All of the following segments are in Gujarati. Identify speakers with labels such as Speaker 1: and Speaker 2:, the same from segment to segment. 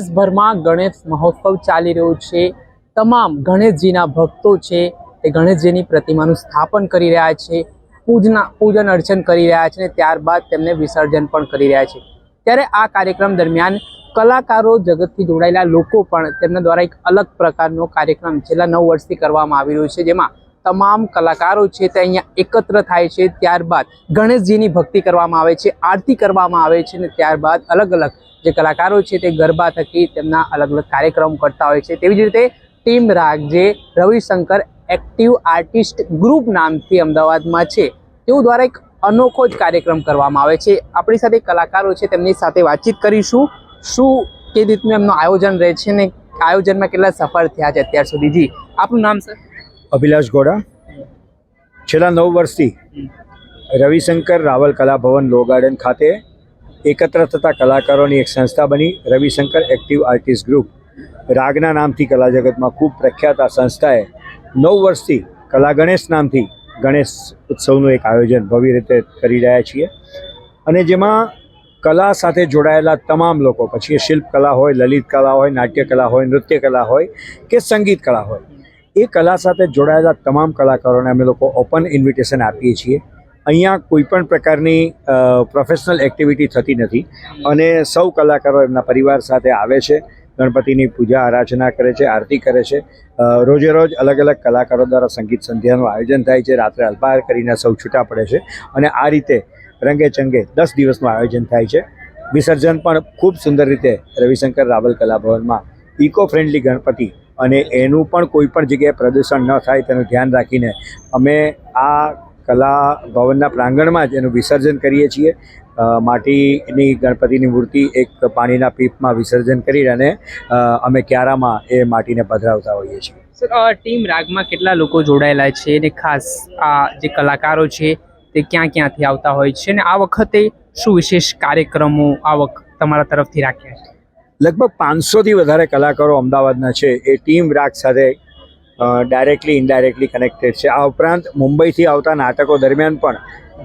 Speaker 1: દેશભરમાં ગણેશ મહોત્સવ ચાલી રહ્યો છે. તમામ ગણેશજીના ભક્તો છે તે ગણેશજીની પ્રતિમાનું સ્થાપન કરી રહ્યા છે. પૂજના, પૂજન અર્ચન કરી રહ્યા છે અને ત્યારબાદ તેમને વિસર્જન પણ કરી રહ્યા છે. ત્યારે આ કાર્યક્રમ દરમિયાન કલાકારો જગતથી જોડાયેલા લોકો પણ તેમના દ્વારા એક અલગ પ્રકારનો કાર્યક્રમ છેલ્લા નવ વર્ષથી કરવામાં આવી રહ્યો છે, જેમાં તમામ કલાકારો છે તે અહીંયા એકત્ર થાય છે, ત્યારબાદ ગણેશજીની ભક્તિ કરવામાં આવે છે, આરતી કરવામાં આવે છે અને ત્યારબાદ અલગ અલગ જે કલાકારો છે તે ગરબા થકી તેમના અલગ અલગ કાર્યક્રમ કરતા હોય છે. તેવી જ રીતે ટીમ રાગ જે રવિશંકર એક્ટિવ આર્ટિસ્ટ ગ્રુપ નામથી અમદાવાદમાં છે, તેઓ દ્વારા એક અનોખો જ કાર્યક્રમ કરવામાં આવે છે. આપણી સાથે કલાકારો છે તેમની સાથે વાતચીત કરીશું. શું કે રીતનું એમનું આયોજન રહે છે ને આયોજનમાં કેટલા સફળ થયા છે અત્યાર સુધી? જી, આપનું નામ, સર?
Speaker 2: અભિલાષ ગોડા. છેલ્લા નવ વર્ષથી રવિશંકર રાવલ કલાભવન લો ગાર્ડન ખાતે એકત્ર થતા કલાકારોની એક સંસ્થા બની રવિશંકર એક્ટિવ આર્ટિસ્ટ ગ્રુપ. રાગના નામથી કલા જગતમાં ખૂબ પ્રખ્યાત આ સંસ્થાએ નવ વર્ષથી કલા ગણેશ નામથી ગણેશ ઉત્સવનું એક આયોજન ભવ્ય રીતે કરી રહ્યા છીએ. અને જેમાં કલા સાથે જોડાયેલા તમામ લોકો, પછી એ શિલ્પ કલા હોય લલિત કલા હોય નાટ્ય કલા હોય નૃત્ય કલા હોય કે સંગીત કલા હોય એ કલા સાથે જોડાયેલા તમામ કલાકારોને અમે લોકો ઓપન ઇન્વિટેશન આપીએ છીએ. અહીંયા કોઈ પણ પ્રકારની પ્રોફેશનલ એક્ટિવિટી થતી નથી અને સૌ કલાકારો એમના પરિવાર સાથે આવે છે, ગણપતિની પૂજા, આરાધના કરે છે, આરતી કરે છે. રોજે રોજ અલગ અલગ કલાકારો દ્વારા સંગીત સંધ્યાનું આયોજન થાય છે, રાત્રે અલ્પાહાર કરીને સૌ છૂટા પડે છે અને આ રીતે રંગે ચંગે દસ દિવસનું આયોજન થાય છે. વિસર્જન પણ ખૂબ સુંદર રીતે રવિશંકર રાવલ કલાભવનમાં ઇકો ફ્રેન્ડલી ગણપતિ અને એનું પણ કોઈ પણ જગ્યાએ પ્રદૂષણ ન થાય તેનું ધ્યાન રાખીને અમે આ કલા ભવનના પ્રાંગણમાં જ એનું વિસર્જન કરીએ છીએ. માટીની ગણપતિની મૂર્તિ એક પાણીના પીપમાં વિસર્જન કરી અને અમે ક્યારામાં એ માટીને પધરાવતા હોઈએ છીએ.
Speaker 1: સર ટીમ રાગમાં કેટલા લોકો જોડાયેલા છે અને ખાસ આ જે કલાકારો છે તે ક્યાં ક્યાંથી આવતા હોય છે અને આ વખતે શું વિશેષ કાર્યક્રમો આ વખત તમારા તરફથી રાખ્યા છે?
Speaker 2: લગભગ પાંચસોથી વધારે કલાકારો અમદાવાદના છે. એ ટીમ રાગ સાથે ડાયરેક્ટલી ઇનડાયરેક્ટલી કનેક્ટેડ છે. આ ઉપરાંત મુંબઈથી આવતા નાટકો દરમિયાન પણ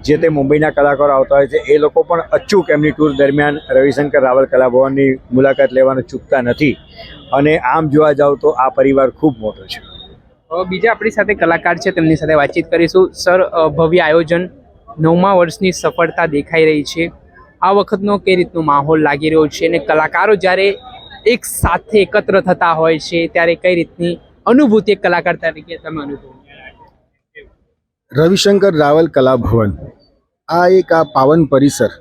Speaker 2: જે તે મુંબઈના કલાકારો આવતા હોય છે, એ લોકો પણ અચૂક એમની ટૂર દરમિયાન રવિશંકર રાવલ કલા ભવનની મુલાકાત લેવાનું ચૂકતા નથી. અને આમ જોવા જાવ તો આ પરિવાર ખૂબ મોટો છે.
Speaker 1: બીજા આપણી સાથે કલાકાર છે, તેમની સાથે વાતચીત કરીશું. સર ભવ્ય આયોજન નવમા વર્ષની સફળતા દેખાઈ રહી છે. આ વખતનો કઈ રીતનો માહોલ લાગી રહ્યો છે અને કલાકારો જ્યારે એક સાથે એકત્ર થતા હોય છે, ત્યારે કઈ રીતની અનુભૂતિ કલાકાર તરીકે તમે અનુભવો?
Speaker 3: રવિશંકર રાવલ કલા ભવન. આ એક આ પાવન પરિસર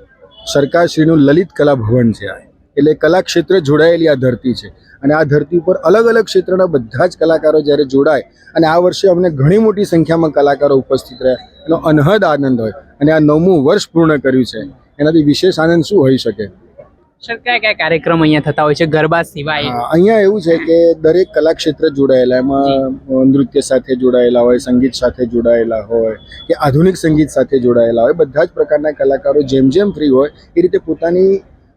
Speaker 3: સરકારશ્રીનું લલિત કલા ભવન છે આ. એટલે કલા ક્ષેત્રે જોડાયેલી આ ધરતી છે. અને આ ધરતી ઉપર અલગ અલગ ક્ષેત્રના બધા જ કલાકારો જ્યારે જોડાય, અને આ વર્ષે અમને ઘણી મોટી સંખ્યામાં કલાકારો ઉપસ્થિત રહ્યા. એનો અનહદ આનંદ હોય. અને આ નવમું વર્ષ પૂર્ણ કર્યું છે. એનાથી વિશેષ આનંદ શું હોઈ શકે?
Speaker 1: સર કયા કયા કાર્યક્રમ અહીંયા થતા હોય છે? ગરબા સિવાય.
Speaker 3: અહીંયા એવું છે કે દરેક કલા ક્ષેત્ર જોડાયેલા એમાં નૃત્ય સાથે જોડાયેલા હોય સંગીત સાથે જોડાયેલા હોય કે આધુનિક સંગીત સાથે જોડાયેલા હોય બધા જ પ્રકારના કલાકારો જેમ જેમ ફ્રી હોય એ રીતે પોતાની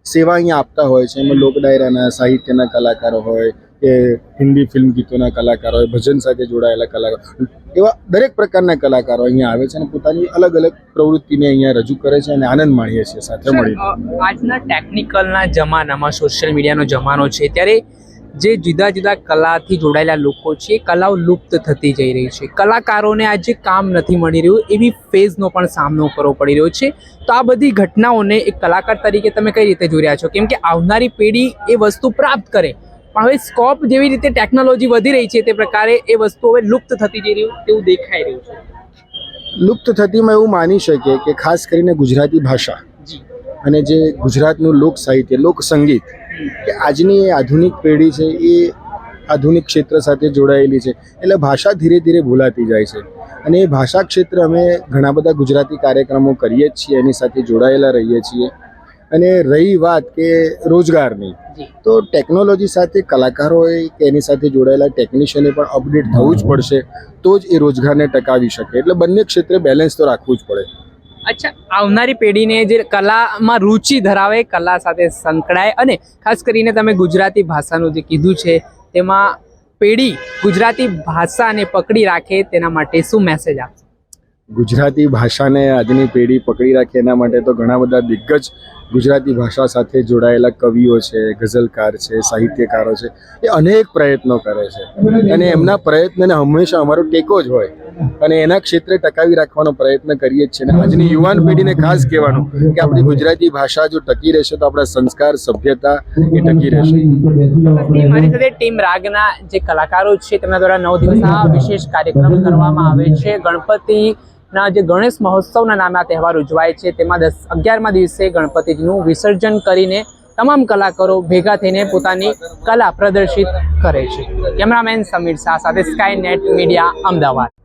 Speaker 3: સેવા અહીંયા આપતા હોય છે. એમાં લોક ડાયરાના સાહિત્યના કલાકારો હોય કે હિન્દી ફિલ્મ ગીતોના કલાકારો હોય ભજન સાથે જોડાયેલા કલાકારો એવા દરેક પ્રકારના કલાકારો અહીંયા આવે છે અને પોતાની અલગ અલગ પ્રવૃત્તિને અહીંયા રજૂ કરે છે અને આનંદ માણીએ છીએ સાથે મળીને.
Speaker 1: આજના ટેકનિકલના જમાનામાં સોશિયલ મીડિયાનો જમાનો છે ત્યારે જે જુદા જુદા કલાથી જોડાયેલા લોકો છે એ કલાઓ લુપ્ત થતી જઈ રહી છે. કલાકારોને આજે કામ નથી મળી રહ્યું એવી ફેઝનો પણ સામનો કરવો પડી રહ્યો છે. તો આ બધી ઘટનાઓને એક કલાકાર તરીકે તમે કઈ રીતે જોઈ રહ્યા છો? કેમ કે આવનારી પેઢી એ વસ્તુ પ્રાપ્ત કરે પણ હવે સ્કોપ જેવી રીતે ટેકનોલોજી વધી રહી છે તે પ્રકારે એ વસ્તુ હવે લુપ્ત થતી જઈ રહ્યું તેવું દેખાઈ રહ્યું છે.
Speaker 3: લુપ્ત થતીમાં એવું માની શકીએ કે ખાસ કરીને ગુજરાતી ભાષા અને જે ગુજરાતનું લોક સાહિત્ય લોક સંગીત કે આજની એ આધુનિક પેઢી છે એ આધુનિક ક્ષેત્ર સાથે જોડાયેલી છે. એટલે ભાષા ધીરે ધીરે ભૂલાતી જાય છે. અને એ ભાષા ક્ષેત્રે અમે ઘણા બધા ગુજરાતી કાર્યક્રમો કરીએ જ છીએ એની સાથે જોડાયેલા રહીએ છીએ. અને રહી વાત કે રોજગારની તો ટેકનોલોજી સાથે કલાકારોએ કે એની સાથે જોડાયેલા ટેકનિશિયને પણ અપડેટ થવું જ પડશે તો જ એ રોજગારને ટકાવી શકે. એટલે બંને ક્ષેત્રે બેલેન્સ તો રાખવું જ પડે.
Speaker 1: અચ્છા આવનારી પેઢીને જે કલામાં રુચિ ધરાવે કલા સાથે સંકળાય અને ખાસ કરીને તમે ગુજરાતી ભાષાનું જે કીધું છે તેમાં પેઢી ગુજરાતી ભાષાને પકડી રાખે તેના માટે શું મેસેજ આપશે?
Speaker 3: ગુજરાતી ભાષાને આજની પેઢી પકડી રાખે એના માટે તો ઘણા બધા દિગ્ગજ ગુજરાતી ભાષા સાથે જોડાયેલા કવિઓ છે, ગઝલકાર છે, સાહિત્યકારો છે, એ અનેક પ્રયત્નો કરે છે. અને એમના પ્રયત્નને હંમેશા અમારો ટેકો જ હોય. અને એના ક્ષેત્રે ટકાવી રાખવાનો પ્રયત્ન કરીએ જ છીએ અને આજની યુવાન પેઢીને ખાસ કહેવાનું કે આપણી ગુજરાતી ભાષા જો ટકી રહેશે તો આપણા સંસ્કાર, સભ્યતા એ ટકી રહેશે.
Speaker 1: મારી સાથે ટીમ રાગના જે કલાકારો છે, તેમના દ્વારા નવ દિવસ આ વિશેષ કાર્યક્રમ કરવામાં આવે છે. ગણપતિના જે ગણેશ મહોત્સવના નામે આ તહેવાર ઉજવાય છે, તેમાં દસ, અગિયારમા દિવસે ગણપતિજીનું વિસર્જન કરીને તમામ કલાકારો ભેગા થઈને પોતાની કલા પ્રદર્શિત કરે છે. કેમેરામેન સમીર શાહ સાથે સ્કાય નેટ મીડિયા અમદાવાદ.